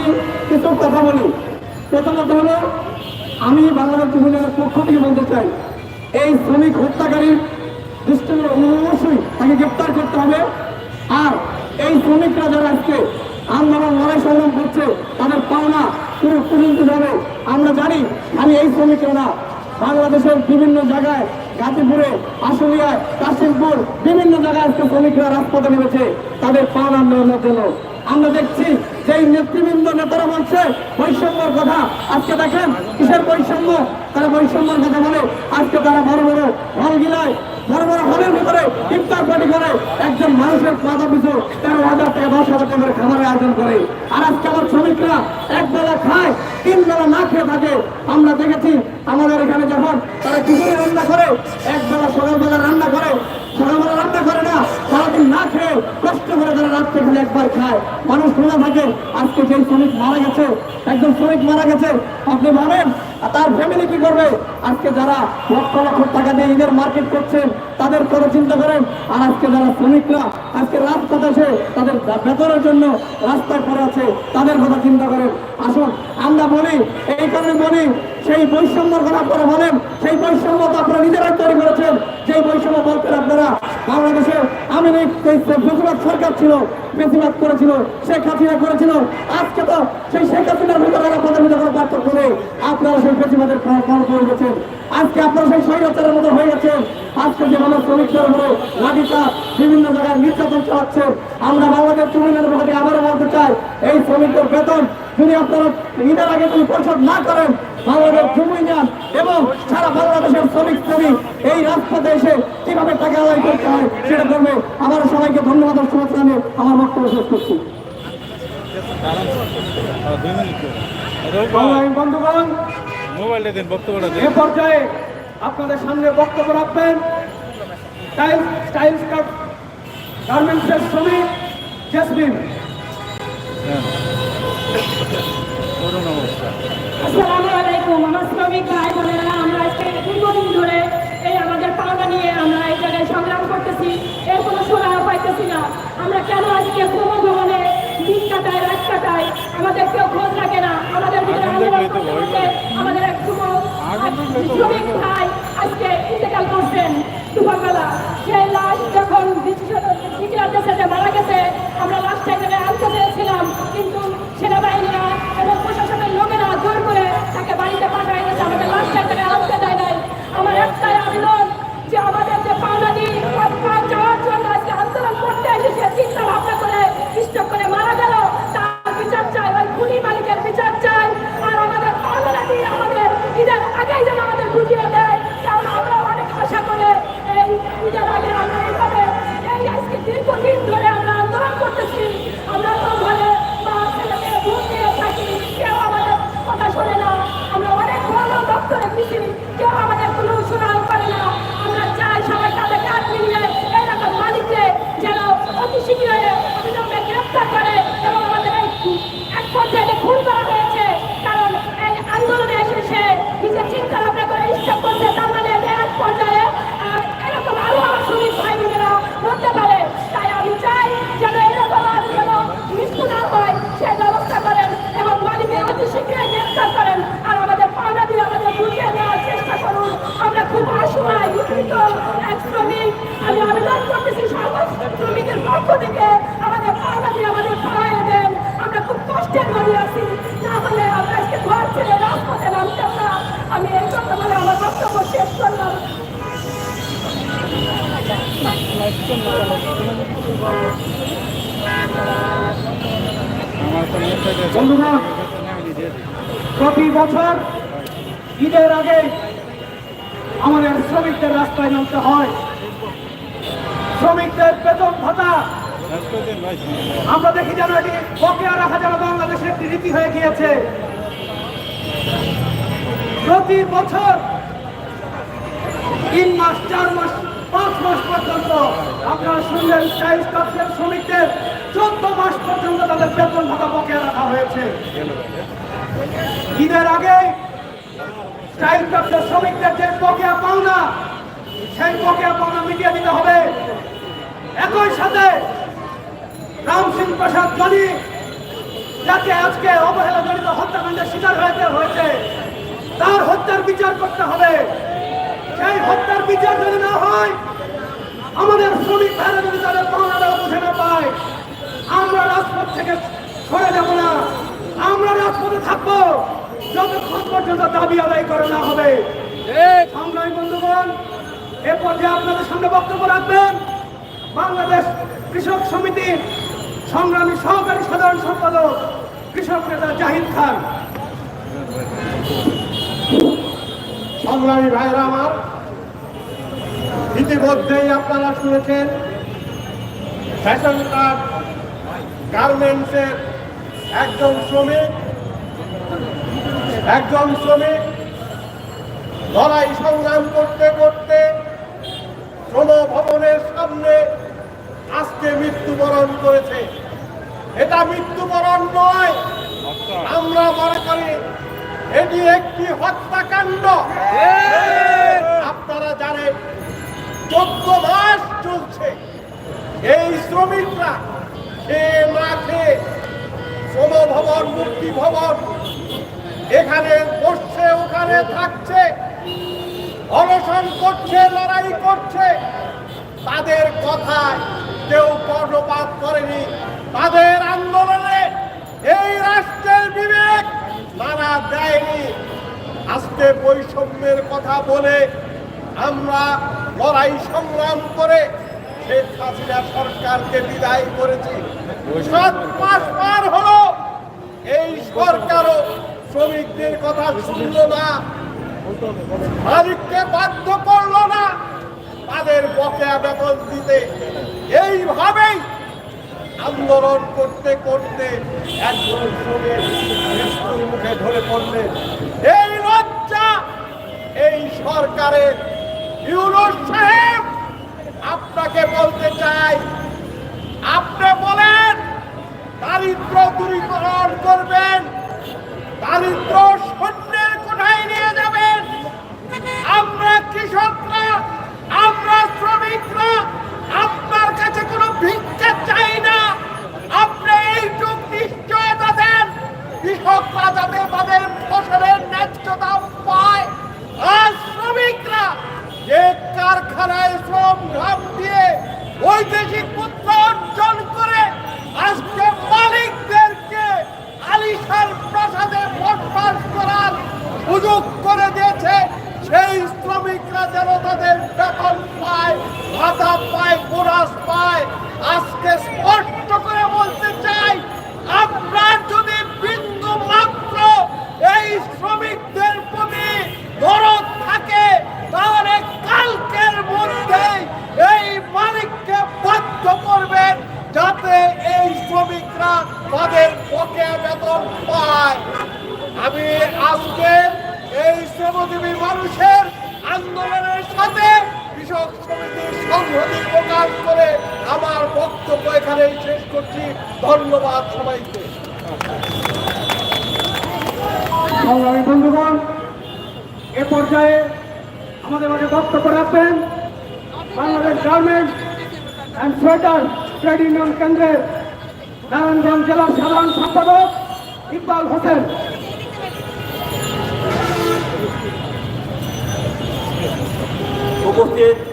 আমি কিছু কথা বলি। প্রথমত হলো, আমি বাংলাদেশ যুবলীগের পক্ষ থেকে বলতে চাই, এই শ্রমিক হত্যাকারীর দৃষ্টিগুলো অবশ্যই তাকে গ্রেপ্তার করতে হবে। আর এই শ্রমিকরা যারা আজকে আন্দোলন লড়াই সংগ্রাম করছে, তাদের পাওনা পুরো পর্যন্ত যাবে আমরা জানি খালি এই শ্রমিকরা না। বাংলাদেশের বিভিন্ন জায়গায়, গাজীপুরে, আশুলিয়ায়, কাশিমপুর, বিভিন্ন জায়গায় আজকে শ্রমিকরা রাজপথে নেমেছে। তাদের পাওনা নেওয়ার জন্য। আমরা দেখছি যে নেতৃবৃন্দ নেতারা বলছে, বৈষম্যর কথা। আজকে দেখেন কিসের বৈষম্য? তারা বৈষম্যর কথা বলে, আজকে তারা বড় বড় হল গিলায়, বড় বড় হলের ভিতরে ইফতার পার্টি করে একজন মানুষের মাথা পিছু, তেরো হাজার থেকে দশ হাজার টাকা করে খাবারের আয়োজন করে। আর আজকে আমার শ্রমিকরা এক বেলা খায়, তিন বেলা না খেয়ে থাকে। আমরা দেখেছি আমাদের এখানে যখন তারা খিচুড়ি রান্না করে, এক বেলা সকালবেলা রান্না করে, সকালবেলা রান্না করে না সারাদিন না খেয়ে কষ্ট করে তারা রাত্রে খেলে একবার খায়। মানুষ খোলা থাকে, আজকে সেই শ্রমিক মারা গেছে, একজন শ্রমিক মারা গেছে, আপনি আর তার ফ্যামিলি কি করবে? আজকে যারা লক্ষ লক্ষ টাকা দিয়ে ঈদের মার্কেট করছেন, তাদের কথা চিন্তা করেন, আর আজকে যারা শ্রমিকরা, আজকে রাজপথে এসে তাদের বেতনের জন্য রাস্তায় পড়ে আছে, তাদের কথা চিন্তা করেন। আসুন, আমরা বলি, এই কারণে বলি, সেই বৈষম্যর কথা আপনারা বলেন, সেই বৈষম্য তো আপনারা নিজেরাই তৈরি করেছেন। আমি বেশিরভাগ সরকার ছিল, বেশিরভাগ করেছিল, শেখ হাসিনা করেছিল। আজকে তো সেই শেখ হাসিনার ভিতরে আপনাদের ভিতরে পার্থক্য নেই। আপনারা সেই বেশিরভাগের ফল করে গেছেন। আজকে আপনারা সেই স্বৈরাচারের মতো হয়ে গেছেন। আজকে যেভাবে শ্রমিকদের উপরে লাঠিটা বিভিন্ন জায়গায় নির্যাতন চালাচ্ছে। আমরা বাংলাদেশ মধ্যে আবারও বলতে চাই, এই শ্রমিকদের বেতন যদি আপনারা ঈদের আগে যদি পরিশোধ না করেন বাংলাদেশ জমি যান এবং সারা বাংলাদেশের শ্রমিক শ্রমিক এই রাজপথে এসে কীভাবে টাকা আদায় করতে হয় সেটা করবে আমার সবাইকে ধন্যবাদ ও শুভেচ্ছা জানিয়ে আমার বক্তব্য শেষ করছি। দুই মিনিট সংগ্রামী বন্ধুগণ মোবাইলটা দিন বক্তব্যটা এ পর্যায়ে আপনাদের সামনে বক্তব্য রাখবেন। টাইলস টাইলস গার্মেন্টসের শ্রমিক জেসমিন। করুন অবস্থা আসসালামু আলাইকুম আমার শ্রমিক ভাই বোনেরা আমরা আজকে দীর্ঘদিন ধরে এই আমাদের পাওনা নিয়ে আমরা এই জায়গায় সংগ্রাম করতেছি। এর কোনো সুরাহা পাইতেছি না। আমরা কেন আজকে শ্রম ভবনে দিন কাটাই রাত কাটাই আমাদের কেউ খোঁজ রাখে না। আমাদের। আমাদের এক শ্রমিক ভাই আজকে ইন্তেকাল করছেন। দুপুরবেলা সেই লাশ Yeah. আমাদের আমাদের দেন। আমরা খুব কষ্টের মধ্যে আছি। না হলে আমরা ঘর ছেড়ে নামতাম না। আমি এই কথা বলে আমার বক্তব্য শেষ করলাম। দিই প্রতি বছর ঈদের আগে আমাদের শ্রমিকদের রাস্তায় নামতে হয়। শ্রমিকদের বেতন ভাতা আমরা দেখি যেন এটি বকেয়া রাখা যেন বাংলাদেশের একটি রীতি হয়ে গিয়েছে। প্রতি বছর তিন মাস, চার মাস, পাঁচ মাস পর্যন্ত আপনারা শুনলেন চাইল্ড কাপসের শ্রমিকদের চোদ্দ মাস পর্যন্ত তাদের বেতন ভাতা বকেয়া রাখা হয়েছে। ঈদের আগে চাইল্ড কাপসের শ্রমিকদের যে বকেয়া পাওনা, সেই বকেয়া পাওনা মিটিয়ে দিতে হবে। একই সাথে রাম সিং প্রসাদ জনি যাকে আজকে অবহেলা জড়িত হত্যাকাণ্ডের শিকার হয়েছে হয়েছে। তার হত্যার বিচার করতে হবে। সেই হত্যার বিচার যদি না হয় আমাদের শ্রমিক ভাইরা যদি তাদের পাওনাটা বুঝে না পায় আমরা রাজপথ থেকে সরে যাব না। আমরা রাজপথে থাকব যতক্ষণ পর্যন্ত দাবি আদায় করে না হবে। সংগ্রামী বন্ধুগণ এ পর্যায়ে আপনাদের সামনে বক্তব্য রাখবেন। বাংলাদেশ কৃষক সমিতির সংগ্রামী সহকারী সাধারণ সম্পাদক কৃষক নেতা জাহিদ খান। সংগ্রামী ভাইরা আমার, ইতিমধ্যেই আপনারা শুনেছেন ফ্যাশন কার্ড, গার্মেন্টসের একজন শ্রমিক একজন শ্রমিক লড়াই সংগ্রাম করতে করতে শ্রম ভবনের সামনে আজকে মৃত্যুবরণ করেছে। এটা মৃত্যুবরণ নয়। আমরা মনে করি এটি একটি হত্যাকাণ্ড। আপনারা জানেন, চোদ্দ মাস চলছে। এই শ্রমিকরা খেয়ে না খেয়ে শ্রম ভবন মুক্তি ভবন এখানে বসছে, ওখানে থাকছে, অনশন করছে, লড়াই করছে। তাদের কথায় কেউ কর্ণপাত করেনি। তাদের আন্দোলনে এই রাষ্ট্রের বিবেক তারা দেয়নি আজকে বৈষম্যের কথা বলে আমরা লড়াই সংগ্রাম করে শেখ হাসিনা সরকারকে বিদায় করেছি। সাত মাস পার হলো, এই সরকারও শ্রমিকদের কথা শুনলো না। মালিককে বাধ্য করল না। তাদের বকেয়া বেতন দিতে। এইভাবেই আন্দোলন করতে করতে একজন মুখে ধরে পড়লেন। এই লজ্জা, এই সরকারের ইউনুস সাহেব আপনাকে বলতে চাই। আপনি বলেন দারিদ্র দূরীকরণ করবেন দারিদ্র শূন্যের কোঠায় নিয়ে যাবেন আমরা কৃষকরা আমরা শ্রমিকরা আপনার কাছে কোনো ভিক্ষা চাই না আপনি এইটুক নিশ্চয়তা দেন যাতে তাদের ফসলের ন্যায্য পায়। আর শ্রমিকরা যে কারখানায় শ্রম ঘাম দিয়ে বৈদেশিক মুদ্রা অর্জন করে, আজকে মালিকদেরকে আলিশান প্রাসাদে বসবাস করার সুযোগ করে দিয়েছে। সেই শ্রমিকরা যেন তাদের বেতন পায়, ভাতা পায়, বোনাস পায়। আজকে স্পষ্ট করে বলতে চাই আপনার যদি বিন্দু মাত্র এই শ্রমিকদের প্রতি দরদ থাকে তাহলে কালকের মধ্যে এই মালিককে বাধ্য করবেন যাতে এই শ্রমিকরা তাদের বকেয়া বেতন পায় আমি আজকে এই শ্রমজীবী মানুষের আন্দোলনের সাথে কৃষক সমিতির সংহতি প্রকাশ করে আমার বক্তব্য এখানেই শেষ করছি। ধন্যবাদ সবাইকে। সংগ্রামী বন্ধুগণ, এ পর্যায়ে আমাদের মাঝে বক্তব্য রাখবেন Bangladesh garments and sweater trade union কেন্দ্রের নারায়ণগঞ্জ জেলার সাধারণ সম্পাদক ইকবাল হোসেন। উপস্থিত